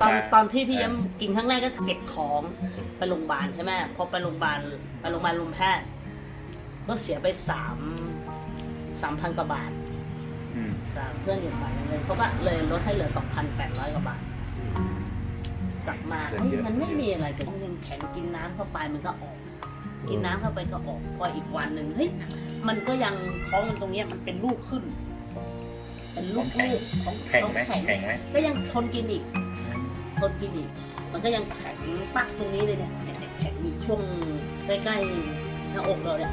ตอนมาตอนที่พี่เอ็มกินครั้งแรกก็เจ็บท้องไปโรงพยาบาลใช่ไหมพอไปโรงพยาบาลไปโรงพยาบาลรุมแพทย์ ก็เสียไปสามสามพันกว่าบาทอืมแต่เพื่อนอยู่ฝ่ายเงินเขาก็เลยลดให้เหลือ2,800กว่าบาท กลับมาเฮ้ยมันไม่มีอะไรเกิดเงินแข็งกินน้ำเข้าไปมันก็ออก กินน้ำเข้าไปก็ออกพออีกวันหนึ่งเฮ้ยมันก็ยังท้องมันตรงเนี้ยมันเป็นลูกขึ้นเป็นลูกลูกของแข็งไหมของแข็งไหมก็ยังทนกินอีก ทนกินอีกมันก็ยังแข็งปักตรงนี้เลยเนี่ยเนี่ยเนี่ยแข็งอยู่ช่วงใกล้ๆหน้าอกเราเนี่ย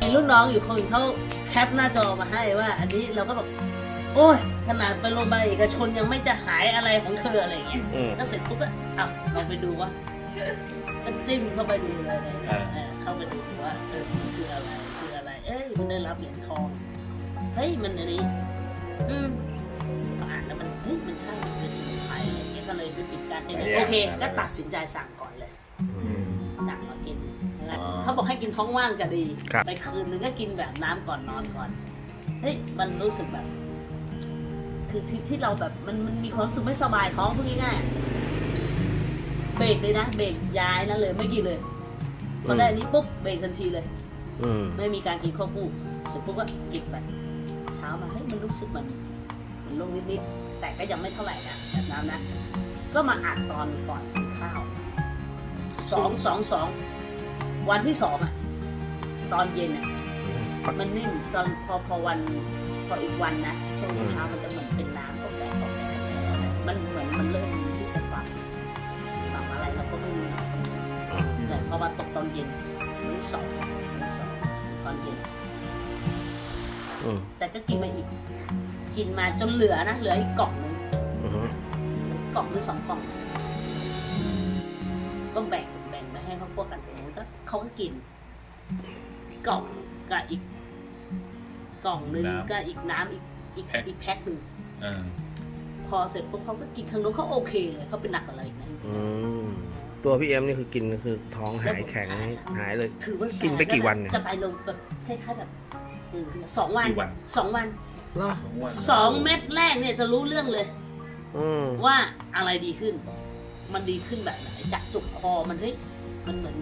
มีรุ่นน้องอยู่คนเขาแคปหน้าจอมาให้ว่า อันนี้เราก็แบบโอ้ยขนาดไปโรงพยาบาลเอกชนยังไม่จะหายอะไรของเธออะไรอย่างเงี้ยอืม ก็เสร็จปุ๊บอะอะเราไปดูว่าก็จิ้มเข้าไปดูเลยอ่า เออเข้าไปดูว่าเออมันคืออะไรคืออะไร เอ้ยมันได้รับเหรียญทองเฮ้ยมันอันนี้ อืมอ่าน แล้วมันเฮ้ยมันใช่มันเป็นสมุนไพรอะไรอย่างเงี้ยก็เลยไปปิดการเองโอเคก็ตัดสินใจสั่งก่อนเลยอืมสั่งมากินนะอ๋อเขาบอกให้กินท้องว่างจะดี ครับ ไปคืนนึงก็กินแบบน้ำก่อนนอนก่อนเฮ้ยมันรู้สึกแบบ คือที่ที่เราแบบมันมันมีความรู้สึกไม่สบายท้องพูดง่ายๆอะเบรกเลยนะเบรกย้ายนั่นเลยไม่กินเลยพอได้อันนี้ปุ๊บเบรกทันทีเลย อืม ไม่มีการกินข้าวคู่เสร็จปุ๊บก็กินไปเช้ามาเฮ้ยมันรู้สึกมัน มันลงนิดๆแต่ก็ยังไม่เท่าไหร่นะแบบน้ำนะ ก็มาอัดตอนก่อนกินข้าวสองสองสองวันที่สองอะ ตอนเย็นอะมันนิ่มตอนพอพอวันพออีกวันนะช่วงเช้ามันจะเหมือนเป็นน้ำก็แปะก็แปะมันเหมือนมันเริ่มที่จะปรับปรับอะไรเราก็ไม่รู้แต่พอมาตกตอนเย็นมื้อสองมื้อสองตอนเย็นแต่ก็กินมาอีก กินมาจนเหลือนะเหลืออีกกล่องหนึงอืมกล่องหรือสองกล่อง ก็แบ่งแบ่งไปให้พวกพวกกันทางนู้นก็เขาก็กิน กล่องกับอีก กล่องหนึงน้ำก็อีกน้ำอีกอีกแพ็ค อีกแพ็คหนึ่งอ่าพอเสร็จปุ๊บเขาก็กินทางนู้นเขาโอเคเลยเขาเป็นหนักอะไรนะจริงอืมตัวพี่เอ็มนี่คือกินคือท้องหายแข็งหายเลย ๆถือว่าแซงกินไปกี่วันเนี่ย จะไปลงแบบคล้ายๆแบบเออสองวันกี่วัน สองวัน เหรอสองวันสองเม็ดแรกเนี่ยจะรู้เรื่องเลย อืมว่าอะไรดีขึ้น มันดีขึ้นแบบไหนจากจุกคอมันเฮ้ยมันเหมือน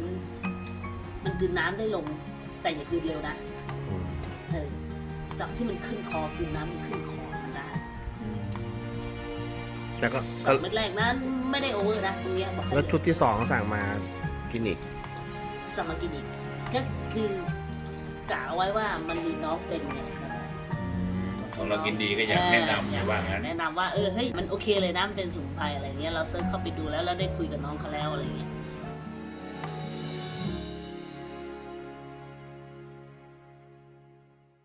มันกลืนน้ำได้ลง แต่อย่ากลืนเร็วนะอืมเออจากที่มันขึ้นคอกลืนน้ำมันขึ้นคอมันได้อืมแล้วก็สองเม็ดแรกนั้นไม่ได้โอเวอร์นะตรงเนี้ยบอกให้แล้วชุดที่สองสั่งมากินอีกสมากินิกก็คือกะเอาไว้ว่ามันมีน้องเป็นไง ของเรากินดีก็อยากแนะนำว่างั้น แนะนำว่าเออเฮ้ยมันโอเคเลยนะมันเป็นสมุนไพรอะไรเงี้ยเราเซิร์ชเข้าไปดูแล้วเราได้คุยกับน้องเขาแล้วอะไรเงี้ย